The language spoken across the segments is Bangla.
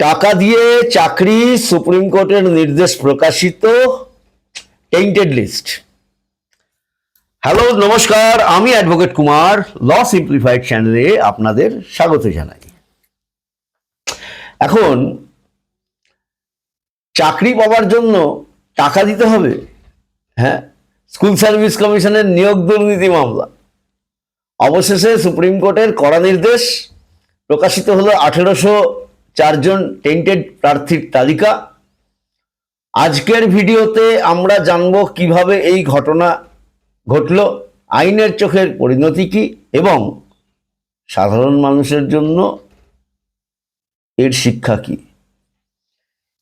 টাকা দিয়ে চাকরি সুপ্রিম কোর্টের নির্দেশ প্রকাশিত টেন্টেড লিস্ট হ্যালো নমস্কার, আমি অ্যাডভোকেট কুমার ল সিম্পলিফাইড চ্যানেলে আপনাদের স্বাগত জানাই। এখন, চাকরি পাওয়ার জন্য টাকা দিতে হবে হ্যাঁ? স্কুল সার্ভিস কমিশনের নিয়োগ দুর্নীতি মামলা। অবশেষে সুপ্রিম কোর্টের কড়া নির্দেশ প্রকাশিত হলো আঠেরোশো চারজন টেন্টেড প্রার্থীর তালিকা। আজকের ভিডিওতে আমরা জানব কীভাবে এই ঘটনা ঘটল, আইনের চোখের পরিণতি কি এবং সাধারণ মানুষের জন্য এর শিক্ষা কি।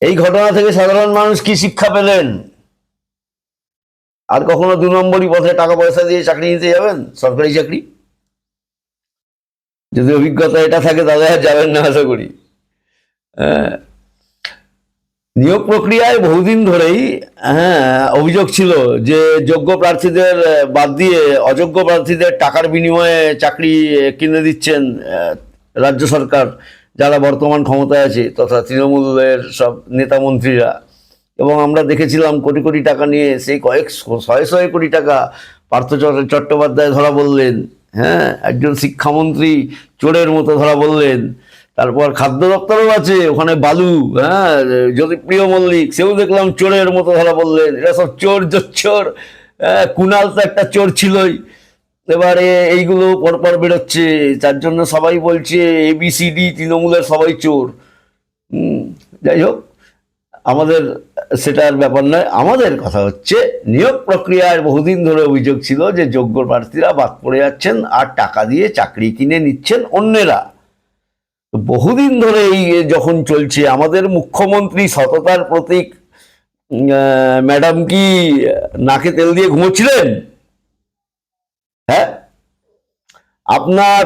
এই ঘটনা থেকে সাধারণ মানুষ কি শিক্ষা পেলেন? আর কখনো দু নম্বরই পথে টাকা পয়সা দিয়ে চাকরি নিতে যাবেন? সরকারি চাকরি? যদি অভিজ্ঞতা এটা থাকে, তাহলে আর যাবেন না, আশা করি। নিয়োগ প্রক্রিয়ায় বহুদিন ধরেই হ্যাঁ অভিযোগ ছিল যে যোগ্য প্রার্থীদের বাদ দিয়ে অযোগ্য প্রার্থীদের টাকার বিনিময়ে চাকরি কিনে দিচ্ছেন রাজ্য সরকার, যারা বর্তমান ক্ষমতায় আছে, তথা তৃণমূলের সব নেতা মন্ত্রীরা। এবং আমরা দেখেছিলাম কোটি কোটি টাকা নিয়ে সেই কয়েক শয়ে শয়ে কোটি টাকা পার্থ চট্ট- চট্টোপাধ্যায় ধরা বললেন হ্যাঁ একজন শিক্ষামন্ত্রী চোরের মতো ধরা বললেন। তারপর খাদ্য দপ্তরও আছে ওখানে বালু হ্যাঁ জ্যোতিপ্রিয় মল্লিক সেও দেখলাম চোরের মতো ধরা বললেন এরা সব চোর জোচ্চোর হ্যাঁ, কুণাল তো একটা চোর ছিলই। এবারে এইগুলো পরপর বেরোচ্ছে তার জন্য সবাই বলছে এবিসিডি তৃণমূলের সবাই চোর। যাই হোক আমাদের সেটার ব্যাপার নয় আমাদের কথা হচ্ছে নিয়োগ প্রক্রিয়ায় বহুদিন ধরে অভিযোগ ছিল যে যোগ্য প্রার্থীরা বাদ পড়ে যাচ্ছেন আর টাকা দিয়ে চাকরি কিনে নিচ্ছেন অন্যেরা। বহুদিন ধরে এই যখন চলছে, আমাদের মুখ্যমন্ত্রী সততার প্রতীক ম্যাডাম কি নাকে তেল দিয়ে ঘুমোচ্ছিলেন? হ্যাঁ? আপনার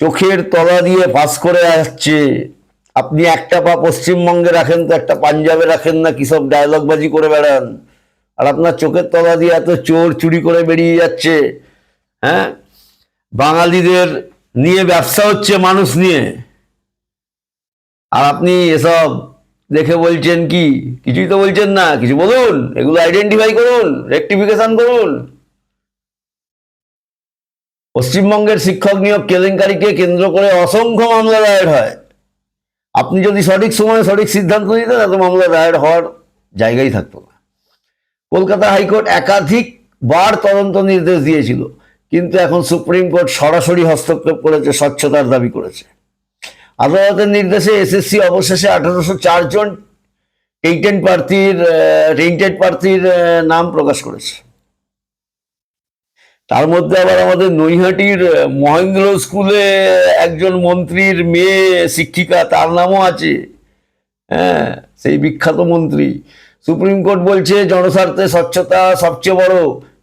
চোখের তলা দিয়ে পাস করে আসছে। আপনি একটা পা পশ্চিমবঙ্গে রাখেন তো একটা পাঞ্জাবে রাখেন না কি সব ডায়লগবাজি করে বেড়ান? আর আপনার চোখের তলা দিয়ে এত চোর চুরি করে বেরিয়ে যাচ্ছে হ্যাঁ? বাঙালিদের নিয়ে ব্যবসা হচ্ছে মানুষ নিয়ে। আর আপনি এসব দেখে বলছেন কি? কিছুই তো বলছেন না। কিছু বলুন, এগুলো আইডেন্টিফাই করুন রেকটিফিকেশন করুন। পশ্চিমবঙ্গের শিক্ষক নিয়োগ কেলেঙ্কারিকে কেন্দ্র করে অসংখ্য মামলা দায়ের হয়। আপনি যদি সঠিক সময়ে সঠিক সিদ্ধান্ত নিতেন, এত মামলা দায়ের হওয়ার জায়গাই থাকতো না। কলকাতা হাইকোর্ট একাধিক বার তদন্ত নির্দেশ দিয়েছিল। কিন্তু এখন সুপ্রিম কোর্ট সরাসরি হস্তক্ষেপ করেছে, স্বচ্ছতার দাবি করেছে। আদালতের নির্দেশে এসএসসি অবশেষে আঠারোশো চার জন টেন্টেড প্রার্থীর টেন্টেড প্রার্থীর নাম প্রকাশ করেছে। তার মধ্যে আবার আমাদের নৈহাটির মহেন্দ্র স্কুলে একজন মন্ত্রীর মেয়ে শিক্ষিকা, তার নামও আছে। হ্যাঁ সেই বিখ্যাত মন্ত্রী। সুপ্রিম কোর্ট বলছে, জনস্বার্থে স্বচ্ছতা সবচেয়ে বড়।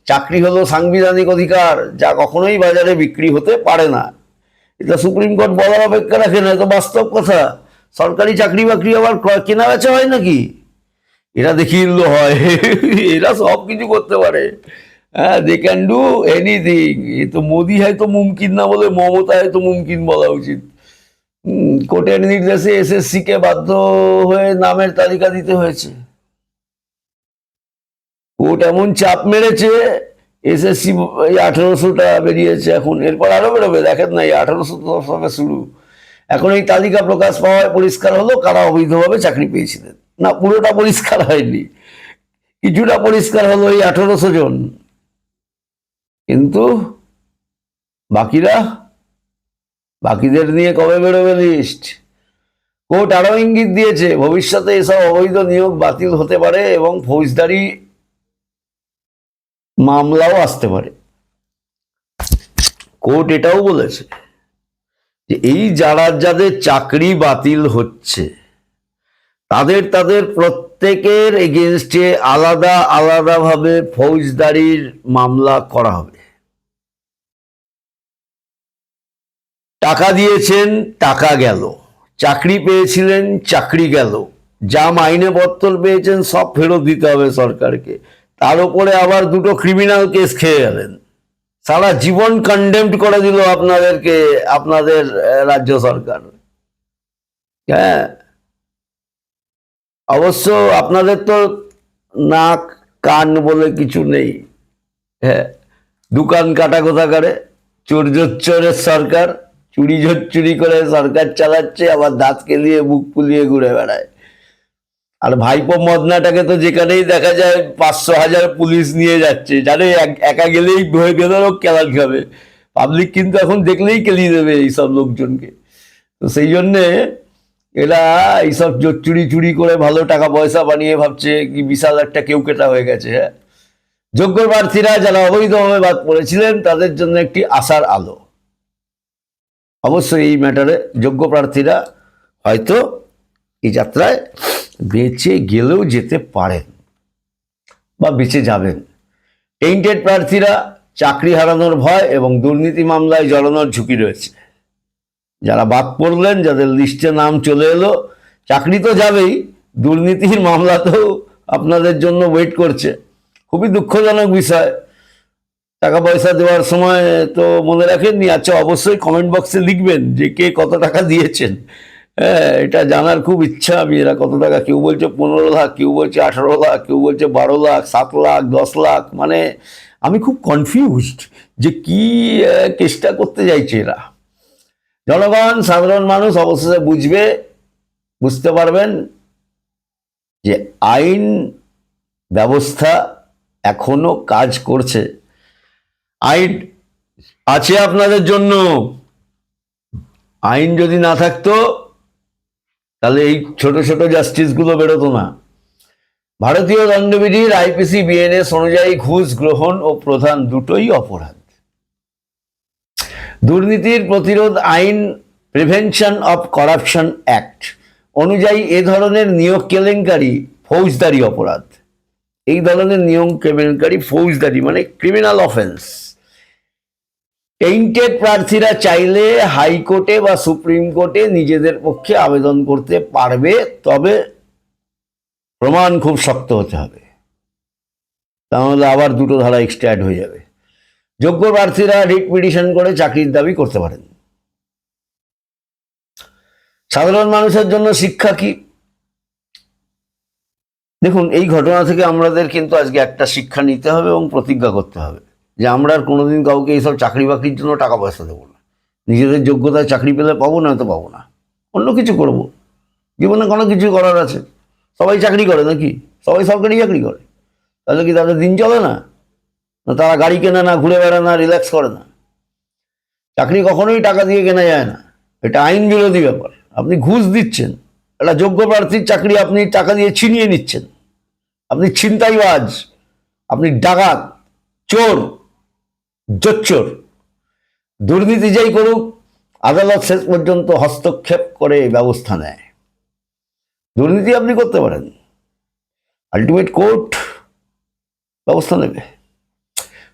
চাকরি হলো সাংবিধানিক অধিকার, যা কখনোই বাজারে বিক্রি হতে পারে না। এটা সুপ্রিম কোর্ট বলার অপেক্ষা রাখে না এটা বাস্তব কথা। সরকারি চাকরি বাকরি আবার কেনা বেচা হয় নাকি? এরা দেখিয়ে হয়, এরা সব কিছু করতে পারে। হ্যাঁ দে ক্যান ডু এনিথিং এ তো মোদি হয়তো মুমকিন না বলে, মমতা হয়তো মুমকিন বলা উচিত। কোর্টের নির্দেশে এসএসসি কে বাধ্য হয়ে নামের তালিকা দিতে হয়েছে। কোর্ট এমন চাপ মেরেছে এসএসসি এই আঠেরোশোটা বেরিয়েছে এখন, এরপর আরও বেরোবে, দেখেন না, এই আঠেরোশো সবে শুরু। এখন এই তালিকা প্রকাশ পাওয়ায় পরিষ্কার হলো কারা অবৈধভাবে চাকরি পেয়েছিলেন। না, পুরোটা পরিষ্কার হয়নি, কিছুটা পরিষ্কার হলো এই আঠেরোশো জন। কিন্তু বাকিরা, বাকিদের নিয়ে কবে বেরোবে লিস্ট কোর্ট আরও ইঙ্গিত দিয়েছে, ভবিষ্যতে এসব অবৈধ নিয়োগ বাতিল হতে পারে এবং ফৌজদারি মামলাও আসতে পারে। কোর্ট এটাও বলেছে যে এই যারা যাদের চাকরি বাতিল হচ্ছে, তাদের তাদের প্রত্যেকের এগেনস্টে আলাদা আলাদাভাবে ফৌজদারির মামলা করা হবে। টাকা দিয়েছেন, টাকা গেল। চাকরি পেয়েছিলেন, চাকরি গেল। যা মাইনে পত্তর পেয়েছেন, সব ফেরত দিতে হবে সরকারকে। তার উপরে আবার দুটো ক্রিমিনাল কেস খেয়ে গেলেন। সারা জীবন কন্ডেমড করে দিল আপনাদেরকে, আপনাদের রাজ্য সরকার। হ্যাঁ। অবশ্য আপনাদের তো নাক, কান বলে কিছু নেই। হ্যাঁ। দোকান কাটা কোথাকারে? চোর চোরের সরকার, চুরি ঝোর চুরি করে সরকার চালাচ্ছে, আবার দাঁত কেলিয়ে বুক ফুলিয়ে ঘুরে বেড়ায়। আর ভাইপো মদনাটাকে তো যেখানেই দেখা যায় পাঁচশো হাজার পুলিশ নিয়ে যাচ্ছে। জানে, এক- গেলেই হয়ে গেলেও কেলান খাবে। পাবলিক কিন্তু এখন দেখলেই কেলিয়ে দেবে এইসব লোকজনকে। তো সেই জন্যে এরা এইসব চুরি চুরি করে ভালো টাকা পয়সা বানিয়ে ভাবছে কি বিশাল একটা কেউ কেটা হয়ে গেছে হ্যাঁ? যোগ্য প্রার্থীরা যারা অবৈধভাবে বাদ পড়েছিলেন, তাদের জন্য একটি আশার আলো। অবশ্যই এই ম্যাটারে যোগ্য প্রার্থীরা হয়তো এই যাত্রায় বেঁচে গেলেও যেতে পারেন বা বেঁচে যাবেন। টেন্টেড প্রার্থীরা চাকরি হারানোর ভয় এবং দুর্নীতি মামলায় জড়ানোর ঝুঁকি রয়েছে। যারা বাদ পড়লেন, যাদের লিস্টে নাম চলে এলো, চাকরি তো যাবেই, দুর্নীতির মামলাতেও আপনাদের জন্য ওয়েট করছে। খুবই দুঃখজনক বিষয়। টাকা পয়সা দেওয়ার সময় তো মনে রাখেননি আচ্ছা অবশ্যই কমেন্ট বক্সে লিখবেন যে কে কত টাকা দিয়েছেন। হ্যাঁ এটা জানার খুব ইচ্ছা আমি। এরা কত টাকা? কেউ বলছে পনেরো লাখ, কেউ বলছে আঠারো লাখ, কেউ বলছে বারো লাখ, সাত লাখ, দশ লাখ। মানে আমি খুব কনফিউজড যে কি চেষ্টা করতে চাইছে এরা। জনগণ, সাধারণ মানুষ অবশেষে বুঝবে, বুঝতে পারবেন যে আইন ব্যবস্থা এখনও কাজ করছে। আইন আছে আপনাদের জন্য। আইন যদি না থাকতো তাহলে এই ছোট ছোট জাস্টিসগুলো বেরোতো না। ভারতীয় দণ্ডবিধির আইপিসি বিএনএস অনুযায়ী ঘুষ গ্রহণ ও প্রধান দুটোই অপরাধ। দুর্নীতির প্রতিরোধ আইন প্রিভেনশন অফ করাপশন অ্যাক্ট অনুযায়ী এ ধরনের নিয়োগ কেলেঙ্কারি, ফৌজদারি অপরাধ। এই ধরনের নিয়ম কেলেঙ্কারি, ফৌজদারি মানে ক্রিমিনাল অফেন্স টেন্টেড প্রার্থীরা চাইলে হাইকোর্টে বা সুপ্রিম কোর্টে নিজেদের পক্ষে আবেদন করতে পারবে, তবে প্রমাণ খুব শক্ত হতে হবে। তাহলে আবার দুটো ধারা এক্সট্রা অ্যাড হয়ে যাবে। যোগ্য প্রার্থীরা রিট পিটিশন করে চাকরির দাবি করতে পারেন। সাধারণ মানুষের জন্য শিক্ষা কি? দেখুন, এই ঘটনা থেকে আমাদের কিন্তু আজকে একটা শিক্ষা নিতে হবে এবং প্রতিজ্ঞা করতে হবে। যে আমরা আর কোনোদিন কাউকে এইসব চাকরি বাকরির জন্য টাকা পয়সা দেবো না। নিজেদের যোগ্যতায় চাকরি পেলে পাবো না তো পাবো না। অন্য কিছু করব। জীবনে কোনো কিছু করার আছে। সবাই চাকরি করে নাকি? সবাই সরকারি চাকরি করে। তাহলে কি তাদের দিন চলে না? না তারা গাড়ি কেনে না, ঘুরে বেড়ায় না রিল্যাক্স করে না। চাকরি কখনোই টাকা দিয়ে কেনা যায় না। এটা আইন বিরোধী ব্যাপার। আপনি ঘুষ দিচ্ছেন। একটা যোগ্য প্রার্থীর চাকরি আপনি টাকা দিয়ে ছিনিয়ে নিচ্ছেন। আপনি ছিনতাইবাজ। আপনি ডাকাত, চোর। জোচ্চোর। দুর্নীতি যাই করুক, আদালত শেষ পর্যন্ত হস্তক্ষেপ করে ব্যবস্থা নেয়। দুর্নীতি আপনি করতে পারেন। আলটিমেট কোর্ট ব্যবস্থা নেবে।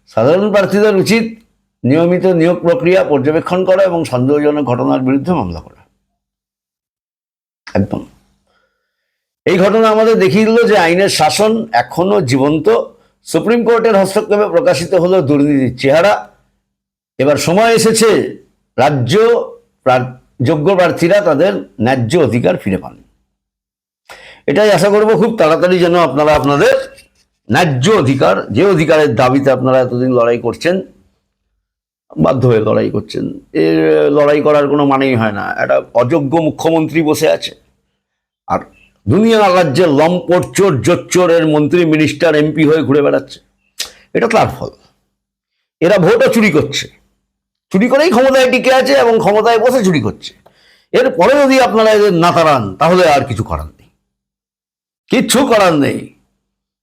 সাধারণ প্রার্থীদের উচিত নিয়মিত নিয়োগ প্রক্রিয়া পর্যবেক্ষণ করা এবং সন্দেহজনক ঘটনার বিরুদ্ধে মামলা করা। একদম। এই ঘটনা আমাদের দেখিয়ে দিল যে আইনের শাসন এখনও জীবন্ত। সুপ্রিম কোর্টের হস্তক্ষেপে প্রকাশিত হলো দুর্নীতির চেহারা। এবার সময় এসেছে, রাজ্য যোগ্য প্রার্থীরা তাদের ন্যায্য অধিকার ফিরে পান। এটাই আশা করব খুব তাড়াতাড়ি যেন আপনারা আপনাদের ন্যায্য অধিকার, যে অধিকারের দাবিতে আপনারা এতদিন লড়াই করছেন, বাধ্য হয়ে লড়াই করছেন, এর লড়াই করার কোনো মানেই হয় না। একটা অযোগ্য মুখ্যমন্ত্রী বসে আছে। আর দুনিয়া রাজ্যে লম্পট চোর জোচ্চোরের মন্ত্রী মিনিস্টার এমপি হয়ে ঘুরে বেড়াচ্ছে। এটা তার ফল। এরা ভোটও চুরি করছে। চুরি করেই ক্ষমতায় টিকে আছে এবং ক্ষমতায় বসে চুরি করছে। এরপরে যদি আপনারা এদের না তাড়ান, তাহলে আর কিছু করার নেই। কিচ্ছু করার নেই।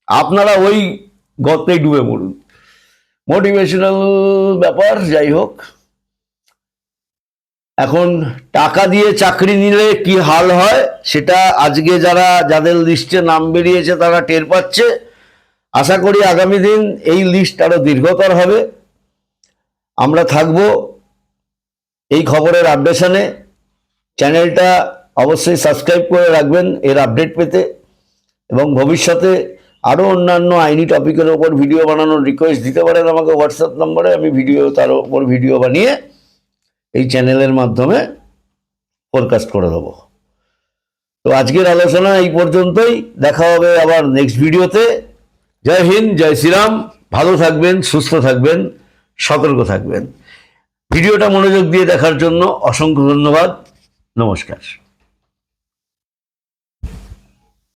আপনারা ওই গর্তেই ডুবে মরুন। মোটিভেশনাল ব্যাপার, যাই হোক। এখন টাকা দিয়ে চাকরি নিলে কি হাল হয় সেটা আজকে যারা, যাদের লিস্টে নাম বেরিয়েছে তারা টের পাচ্ছে। আশা করি আগামী দিন এই লিস্ট আরও দীর্ঘতর হবে। আমরা থাকব এই খবরের আপডেশনে চ্যানেলটা অবশ্যই সাবস্ক্রাইব করে রাখবেন এর আপডেট পেতে। এবং ভবিষ্যতে আরও অন্যান্য আইনি টপিকের ওপর ভিডিও বানানোর রিকোয়েস্ট দিতে পারেন আমাকে হোয়াটসঅ্যাপ নম্বরে আমি ভিডিও তার ওপর ভিডিও বানিয়ে চ্যানেলের মাধ্যমে ফোরকাস্ট করে দেবো। তো আজকের আলোচনা এই পর্যন্তই। দেখা হবে আবার নেক্সট ভিডিওতে জয় হিন্দ, জয় শ্রীরাম। ভালো থাকবেন, সুস্থ থাকবেন, সতর্ক থাকবেন। ভিডিওটা মনোযোগ দিয়ে দেখার জন্য অসংখ্য ধন্যবাদ। নমস্কার।